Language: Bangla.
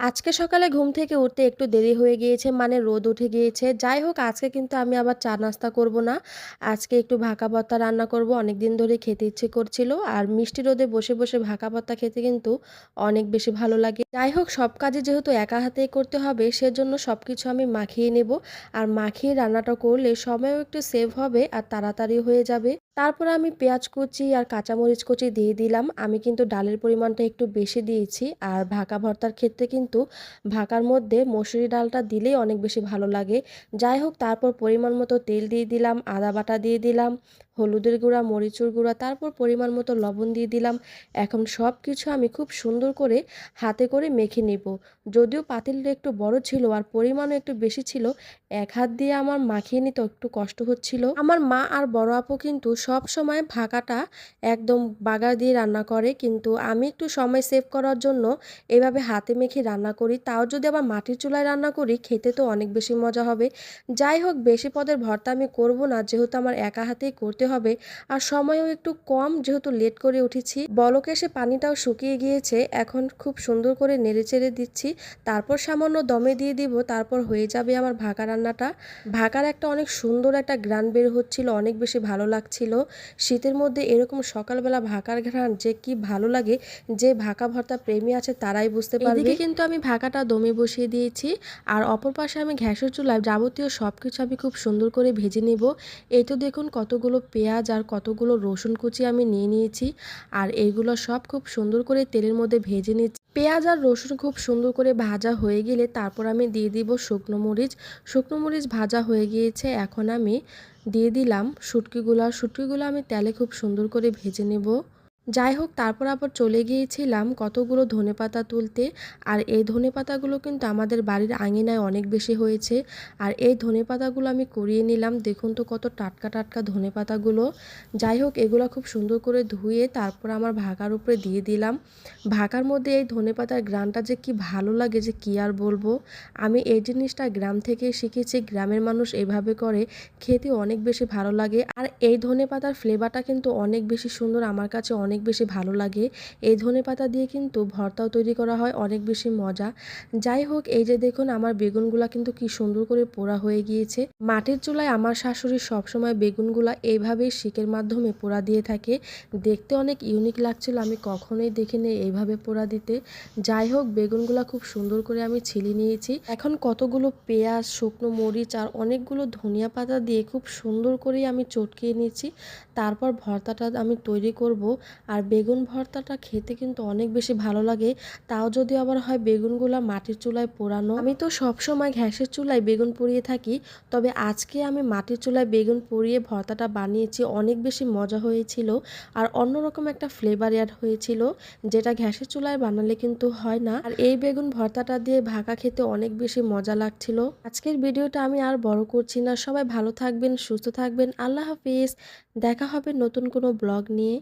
আজকে সকালে ঘুম থেকে উঠতে একটু দেরি হয়ে গিয়েছে মানে রোদ উঠে গিয়েছে। যাই হোক আজকে কিন্তু আমি আবার চা নাস্তা করব না। আজকে একটু ভাকা ভর্তা রান্না করব। অনেক দিন ধরে খেতে ইচ্ছে করছিল। আর মিষ্টি রোদে বসে, বসে ভাকা ভর্তা খেতে কিন্তু অনেক বেশি ভালো লাগে। যাই হোক সব কাজে যেহেতু একা হাতেই করতে হবে সেজন্য সব কিছু আমি মাখিয়ে নেব। আর মাখিয়ে রান্নাটা করলে সময়ও একটু সেভ হবে আর তাড়াতাড়ি হয়ে যাবে। তারপর আমি পেঁয়াজ কুচি আর কাঁচামরিচ কুচি দিয়ে দিলাম। আমি কিন্তু ডালের পরিমাণটা একটু বেশি দিয়েছি। আর ভাকা ভর্তার ক্ষেত্রে কিন্তু ভাকার মধ্যে মসুরি ডালটা দিলেই অনেক বেশি ভালো লাগে। যাই হোক তারপর পরিমাণ মতো তেল দিয়ে দিলাম, আদা বাটা দিয়ে দিলাম, হলুদের গুঁড়া, মরিচুর গুঁড়া, তারপর পরিমাণ মতো লবণ দিয়ে দিলাম। এখন সব কিছু আমি খুব সুন্দর করে হাতে করে মেখে নেব। যদিও পাতিলটা একটু বড় ছিল আর পরিমাণও একটু বেশি ছিল, এক হাত দিয়ে আমার মাখিয়ে নিতে একটু কষ্ট হচ্ছিল। আমার মা আর বড় আপু কিন্তু সব সময় ভাকাটা একদম বাগার দিয়ে রান্না করে কিন্তু আমি একটু সময় সেভ করার জন্য এভাবে হাতে মেখে রান্না করি তাও যদি আবার মাটির চুলায় রান্না করি খেতে তো অনেক বেশি মজা হবে যাই হোক বেশি পদের ভর্তা আমি করব না যেহেতু আমার একা হাতেই করতে হবে। আর সময়ও একটু কম যেহেতু লেট করে উঠেছি। বলকে এসে পানিটাও শুকিয়ে গিয়েছে। এখন খুব সুন্দর করে নেড়ে চেড়ে দিচ্ছি। তারপর সামান্য দমে দিয়ে দিব। তারপর হয়ে যাবে আমার ভাকা রান্নাটা। ভাকার একটা অনেক সুন্দর একটা গ্রান বের হচ্ছিল অনেক বেশি ভালো লাগছিল। শীতের মধ্যে এরকম সকালবেলা ভাকার ঘ্রাণ যে কি ভালো লাগে যে ভাকা ভর্তা প্রেমী আছে তারাই বুঝতে পারবে। এদিকে কিন্তু আমি ভাকাটা দমে বসিয়ে দিয়েছি। আর অপর পাশে আমি ঘ্যাসের চুলায় যাবতীয় সব কিছু আমি খুব সুন্দর করে ভেজে নেব। এই তো দেখুন কতগুলো পেঁয়াজ আর কতগুলো রসুন কুচি আমি নিয়ে নিয়েছি। আর এইগুলো সব খুব সুন্দর করে তেলের মধ্যে ভেজে নিয়েছি পেঁয়াজ আর রসুন খুব সুন্দর করে ভাজা হয়ে গেলে তারপর আমি দিয়ে দিব শুকনো মরিচ। শুকনো মরিচ ভাজা হয়ে গিয়েছে, এখন আমি দিয়ে দিলাম শুটকিগুলো। শুটকিগুলো আমি তেলে খুব সুন্দর করে ভেজে নেব। যাই হোক, তারপর আবার চলে গিয়েছিলাম কতগুলো ধনেপাতা তুলতে। আর এই ধনেপাতাগুলো কিন্তু আমাদের বাড়ির আঙিনায় অনেক বেশি হয়েছে। আর এই ধনেপাতাগুলো আমি করিয়ে নিলাম। দেখুন তো কত টাটকা টাটকা ধনেপাতাগুলো যাই হোক, এগুলো খুব সুন্দর করে ধুয়ে তারপর আমার ভাকার উপরে দিয়ে দিলাম। ভাকার মধ্যে এই ধনেপাতার গ্রানটা যে কি ভালো লাগে যে কি আর বলব। আমি এই জিনিসটা গ্রাম থেকে শিখেছি, গ্রামের মানুষ এভাবে করে খেতে অনেক বেশি ভালো লাগে। আর এই ধনেপাতার ফ্লেভারটা কিন্তু অনেক বেশি সুন্দর, আমার কাছে অনেক অনেক বেশি ভালো লাগে। এই ধনে পাতা দিয়ে কিন্তু ভর্তাও তৈরি করা হয়, অনেক বেশি মজা। যাই হোক, এই যে দেখুন আমার বেগুনগুলা কিন্তু কি সুন্দর করে পোড়া হয়ে গিয়েছে। মাটির চুলায় আমার শাশুড়ি সবসময় বেগুনগুলা এইভাবেই শিকের মাধ্যমে পোড়া দিয়ে থাকে। দেখতে অনেক ইউনিক লাগছিল, আমি কখনোই দেখিনি এইভাবে পোড়া দিতে। যাই হোক, বেগুনগুলা খুব সুন্দর করে আমি ছিলি নিয়েছি। এখন কতগুলো পেঁয়াজ, শুকনো মরিচ আর অনেকগুলো ধনিয়া পাতা দিয়ে খুব সুন্দর করে আমি চটকিয়ে নিয়েছি। তারপর ভর্তাটা আমি তৈরি করব। আর বেগুন ভর্তাটা খেতে কিন্তু অনেক বেশি ভালো লাগে। তাও যদি আবার হয় বেগুনগুলা মাটির চুলায় পোড়ানো। আমি তো সবসময় ঘ্যাসের চুলায় বেগুন পুড়িয়ে থাকি। তবে আজকে আমি মাটির চুলায় বেগুন পুড়িয়ে ভর্তাটা বানিয়েছি, অনেক বেশি মজা হয়েছিল আর অন্যরকম একটা ফ্লেভার অ্যাড হয়েছিল, যেটা ঘ্যাসের চুলায় বানালে কিন্তু হয় না। আর এই বেগুন ভর্তাটা দিয়ে ভাকা খেতে অনেক বেশি মজা লাগছিল। আজকের ভিডিওটা আমি আর বড় করছি না। সবাই ভালো থাকবেন, সুস্থ থাকবেন। আল্লাহ হাফিজ। দেখা হবে নতুন কোনো ব্লগ নিয়ে।